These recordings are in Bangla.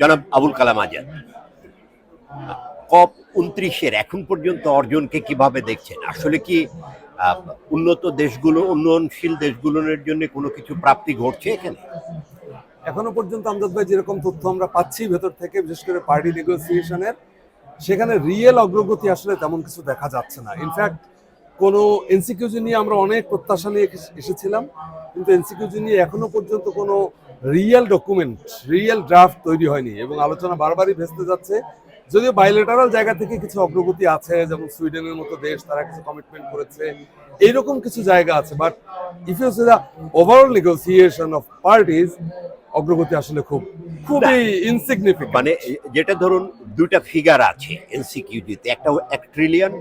জনাব আবুল কালাম আজাদ, কপ উনত্রিশের এখন পর্যন্ত অর্জনকে কীভাবে দেখছেন? আসলে কি উন্নত দেশগুলো, উন্নয়নশীল দেশগুলোর জন্য কোনো কিছু প্রাপ্তি ঘটছে এখানে? এখনও পর্যন্ত আমজাদ ভাই যেরকম তথ্য আমরা পাচ্ছি ভেতর থেকে, বিশেষ করে পার্টি নেগোসিয়েশনের, সেখানে রিয়েল অগ্রগতি আসলে তেমন কিছু দেখা যাচ্ছে না। ইনফ্যাক্ট কোনো এনসিকিউজি নিয়ে আমরা অনেক প্রত্যাশা নিয়ে এসেছিলাম কিন্তু এনসিকিউজি নিয়ে এখনও পর্যন্ত কোনো রিয়েল ডকুমেন্ট রিয়েল ড্রাফট তৈরি হয়নি এবং আলোচনা বারবারই ভেস্তে যাচ্ছে। যদিও বাইলেটারাল জায়গা থেকে কিছু অগ্রগতি আছে যেমন সুইডেনের মতো দেশ তারা কিছু কমিটমেন্ট করেছে এইরকম কিছু জায়গা আছে। But if you see the overall negotiation of parties অগ্রগতি আসলে খুব খুবই ইনসিগনিফিকেন্ট মানে যেটা ধরুন দুইটা ফিগার আছে এনসিকিউজিতে একটা এক ট্রিলিয়ন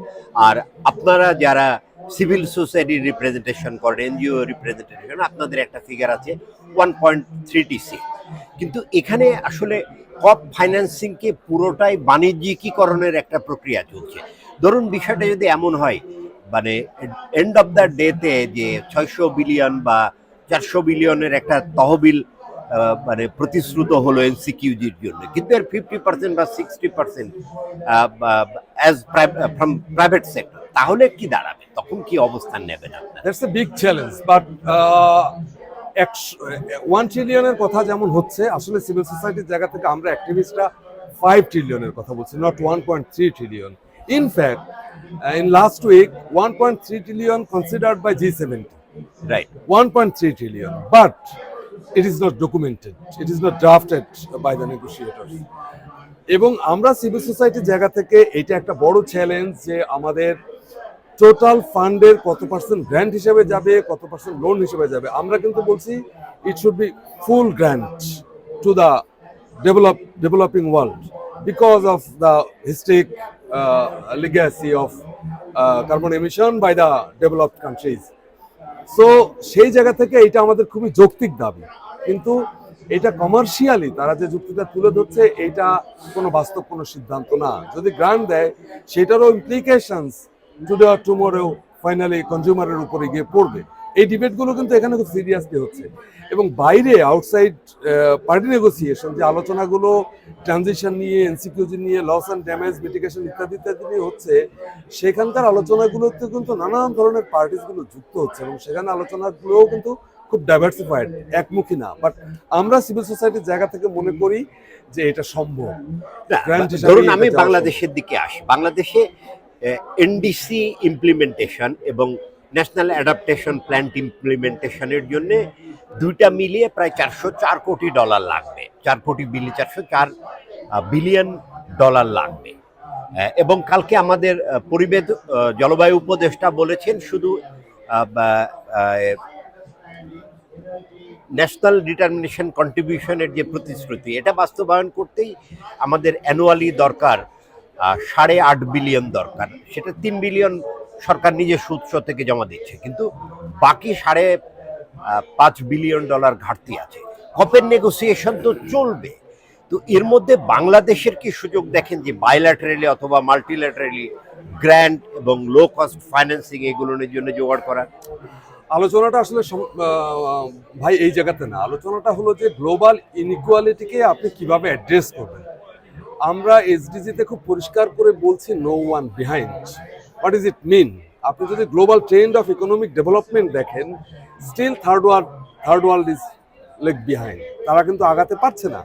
আর আপনারা যারা সিভিল সোসাইটির রিপ্রেজেন্টেশন করেন এনজিও রিপ্রেজেন্টেশন, আপনাদের একটা ফিগার আছে ওয়ান পয়েন্ট থ্রি টিসি কিন্তু এখানে আসলে কপ ফাইন্যান্সিংকে পুরোটাই বাণিজ্যিকীকরণের একটা প্রক্রিয়া চলছে। ধরুন বিষয়টা যদি এমন হয় মানে এন্ড অফ দ্য ডেতে যে ছয়শো বিলিয়ন বা চারশো বিলিয়নের একটা তহবিল মানে প্রতিশ্রুত হলো এনসিকিউজির জন্য, কিন্তু এর ফিফটি পার্সেন্ট বা sixty percent as from private sector তাহলে কি দাঁড়াবে তখন কি অবস্থান নেবেন আপনার that's a big challenge but one ট্রিলিয়নের কথা যেমন হচ্ছে আসলে সিভিল সোসাইটির জায়গা থেকে আমরা অ্যাক্টিভিস্টরা ফাইভ ট্রিলিয়নের কথা বলছি not one point three trillion in fact in last week one point three trillion considered by G seventy right one point 1.3 trillion, but it is not documented. It is not drafted by the negotiators. এবং আমরা সিভিল সোসাইটির জায়গা থেকে এটা একটা বড় চ্যালেঞ্জ যে আমাদের টোটাল ফান্ডের কত পার্সেন্ট গ্র্যান্ট হিসেবে যাবে, কত পার্সেন্ট লোন হিসেবে যাবে? আমরা কিন্তু বলছি it should be full grant to the develop developing world because of the historic legacy of carbon emission by the developed countries so সেই জায়গা থেকে এটা আমাদের খুবই যৌক্তিক দাবি। কিন্তু এটা কমার্শিয়ালি তারা যে যুক্তিটা তুলে ধরছে এটা কোনো বাস্তব কোনো সিদ্ধান্ত না। যদি গ্রান্ট দেয়, সেটারও implications today or tomorrow finally কনজিউমারের উপরে গিয়ে পড়বে। এই ডিবেটগুলো কিন্তু এখানে খুব সিরিয়াসলি হচ্ছে। এবং বাইরে আউটসাইড পার্টি নেগোসিয়েশন যে আলোচনাগুলো ট্রানজিশন নিয়ে এনসিকিউজি নিয়ে লস অ্যান্ড ড্যামেজ মিটিগেশন ইত্যাদি ইত্যাদি নিয়ে হচ্ছে সেখানকার আলোচনাগুলোতে কিন্তু নানান ধরনের পার্টিসগুলো যুক্ত হচ্ছে এবং সেখানে আলোচনাগুলোও কিন্তু খুব ডাইভার্সিফাইড একমুখী না। বাট আমরা সিভিল সোসাইটির জায়গা থেকে মনে করি যে এটা সম্ভব। ধরুন আমি বাংলাদেশের দিকে আসি। বাংলাদেশে এনডিসি ইমপ্লিমেন্টেশন এবং ন্যাশনাল অ্যাডাপ্টেশন প্ল্যান ইমপ্লিমেন্টেশনের জন্য দুইটা মিলিয়ে প্রায় চারশো চার কোটি ডলার লাগবে। চার কোটি বিলি চারশো চার বিলিয়ন ডলার লাগবে। এবং কালকে আমাদের পরিবেশ জলবায়ু উপদেষ্টা বলেছেন শুধু ন্যাশনাল ডিটারমিনেশন কন্ট্রিবিউশনের যে প্রতিশ্রুতি, এটা বাস্তবায়ন করতেই আমাদের অ্যানুয়ালি দরকার সাড়ে আট বিলিয়ন দরকার। সেটা তিন বিলিয়ন সরকার নিজস্ব উৎস থেকে জমা দিচ্ছে। কিন্তু বাকি সাড়ে পাঁচ বিলিয়ন ডলার ঘাটতি আছে। কপের নেগোসিয়েশন তো চলবে। তো এর মধ্যে বাংলাদেশের কি সুযোগ দেখেন যে বাইল্যাটারালি অথবা মাল্টিল্যাটারালি গ্র্যান্ড এবং লো কস্ট ফাইন্যান্সিং এগুলোর জন্য জোগাড় করা? আলোচনাটা আসলে ভাই, এই জায়গাতে না। আলোচনাটা হলো যে গ্লোবাল ইনইকুয়ালিটিকে আপনি কীভাবে অ্যাড্রেস করবেন? আমরা এসডিজিতে খুব পরিষ্কার করে বলছি no one behind what is it mean আপনি যদি global trend of economic development দেখেন still third world third world is leg behind তারা কিন্তু আগাতে পারছে না।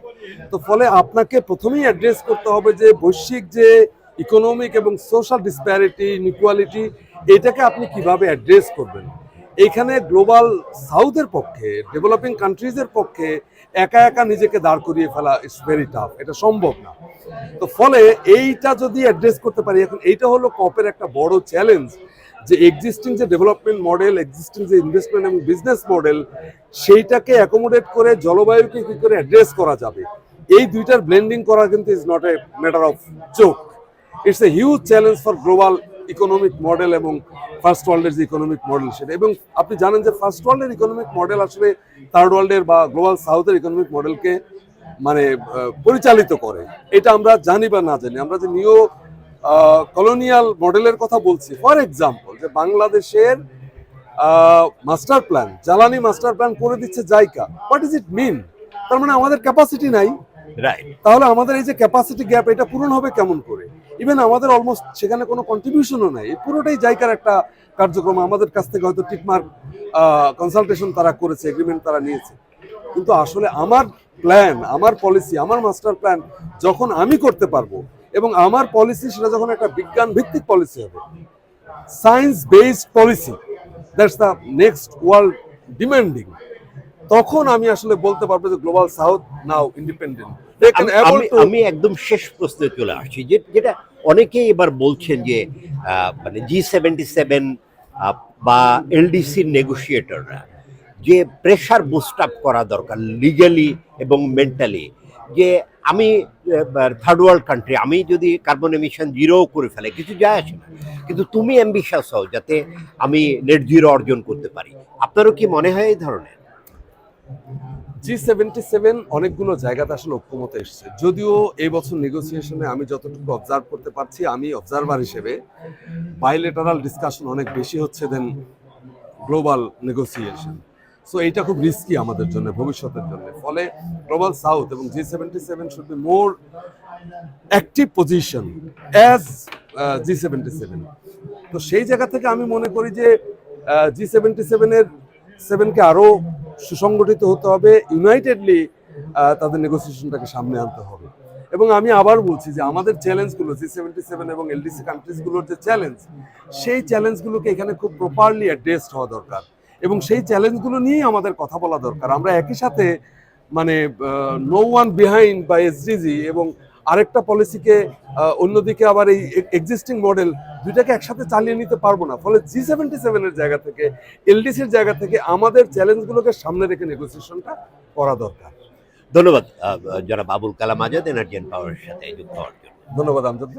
তো ফলে আপনাকে প্রথমেই অ্যাড্রেস করতে হবে যে বৈশ্বিক যে ইকোনমিক এবং সোশ্যাল ডিসপ্যারিটি ইনইকুয়ালিটি এটাকে আপনি কীভাবে অ্যাড্রেস করবেন? এইখানে গ্লোবাল সাউথের পক্ষে, ডেভেলপিং কান্ট্রিজের পক্ষে একা একা নিজেকে দাঁড় করিয়ে ফেলা ইটস ভেরি টাফ এটা সম্ভব না। তো ফলে এইটা যদি অ্যাড্রেস করতে পারি, এখন এইটা হলো কপের একটা বড় চ্যালেঞ্জ যে এক্সিস্টিং যে ডেভেলপমেন্ট মডেল এক্সিস্টিং যে ইনভেস্টমেন্ট এবং বিজনেস মডেল সেইটাকে অ্যাকোমোডেট করে জলবায়ুকে কী করে অ্যাড্রেস করা যাবে। এই দুইটার ব্লেন্ডিং করা কিন্তু is not a matter of joke it's a huge challenge for global economic model এবং ফার্স্ট ওয়ার্ল্ডের যে ইকোনমিক মডেল সেটা। এবং আপনি জানেন যে ফার্স্ট ওয়ার্ল্ডের ইকোনমিক মডেল আসলে থার্ড ওয়ার্ল্ডের বা গ্লোবাল সাউথের ইকোনমিক মডেলকে মানে পরিচালিত করে। এটা আমরা জানি বা না জানি। আমরা যে নিও কলোনিয়াল মডেলের কথা বলছি ফর এক্সাম্পল যে বাংলাদেশের মাস্টার প্ল্যান জ্বালানি মাস্টার প্ল্যান করে দিচ্ছে JICA. What is it mean তার মানে আমাদের ক্যাপাসিটি নাই। রাইট তাহলে আমাদের এই যে ক্যাপাসিটি গ্যাপ এটা পূরণ হবে কেমন করে? ইভেন আমাদের অলমোস্ট সেখানে কোনো কন্ট্রিবিউশনও নাই। এই পুরোটাই জায়গার একটা কার্যক্রম। আমাদের কাছ থেকে হয়তো টিকমার্ক কনসালটেশন তারা করেছে এগ্রিমেন্ট তারা নিয়েছে। কিন্তু আসলে আমার প্ল্যান আমার পলিসি আমার মাস্টার প্ল্যান যখন আমি করতে পারব এবং আমার পলিসি সেটা যখন একটা বিজ্ঞান ভিত্তিক পলিসি হবে science based policy that's the next world demanding তখন আমি আসলে বলতে পারব যে গ্লোবাল সাউথ নাও ইন্ডিপেন্ডেন্ট আমি- একদম শেষ প্রশ্নে চলে আসছি যেটা অনেকেই এবার বলছেন যে মানে জি সেভেন্টি সেভেন বা এলডিসির নেগোসিয়েটররা যে প্রেশার বুস্ট আপ করা দরকার লিগালি এবং মেন্টালি যে আমি থার্ড ওয়ার্ল্ড কান্ট্রি আমি যদি কার্বন এমিশন জিরো করে ফেলে, কিছু যায় আসে না, কিন্তু তুমি অ্যাম্বিশাস হও যাতে আমি নেট জিরো অর্জন করতে পারি। আপনারও কি মনে হয় এই ধরনের? জি সেভেন্টি সেভেন অনেকগুলো জায়গাতে আসলে ঐক্যমতে এসেছে। যদিও এই বছর নেগোসিয়েশনে আমি যতটুকু অবজার্ভ করতে পারছি, আমি অবজারভার হিসেবে বাইলেটারাল ডিসকাশন অনেক বেশি হচ্ছে দেন গ্লোবাল নেগোসিয়েশন সো এইটা খুব রিস্কি আমাদের জন্য, ভবিষ্যতের জন্য। ফলে গ্লোবাল সাউথ এবং G seventy seven should be more active position as G seventy seven তো সেই জায়গা থেকে আমি মনে করি যে জি সেভেন্টি সেভেনের সেভেনকে আরও সুসংগঠিত হতে হবে ইউনাইটেডলি তাদের নেগোসিয়েশনটাকে সামনে আনতে হবে। এবং আমি আবার বলছি যে আমাদের চ্যালেঞ্জগুলো জি সেভেন্টি সেভেন এবং এলডিসি কান্ট্রিজগুলোর যে চ্যালেঞ্জ সেই চ্যালেঞ্জগুলোকে এখানে খুব প্রপারলি অ্যাড্রেসড হওয়া দরকার। এবং সেই চ্যালেঞ্জগুলো নিয়েই আমাদের কথা বলা দরকার। আমরা একই সাথে মানে নো ওয়ান বিহাইন্ড বা এসডিজি এবং আরেকটা পলিসিকে অন্যদিকে আবার এই এক্সিস্টিং মডেল দুইটাকে একসাথে চালিয়ে নিতে পারব না। ফলে জি সেভেন্টি সেভেনের জায়গা থেকে এলডিসির জায়গা থেকে আমাদের চ্যালেঞ্জগুলোকে সামনে রেখে নেগোসিয়েশনটা করা দরকার। ধন্যবাদ যারা বাবুল কালাম আজাদ এনার্জি অ্যান্ড পাওয়ারের সাথে যুক্ত হওয়ার জন্য। ধন্যবাদ আমজাদ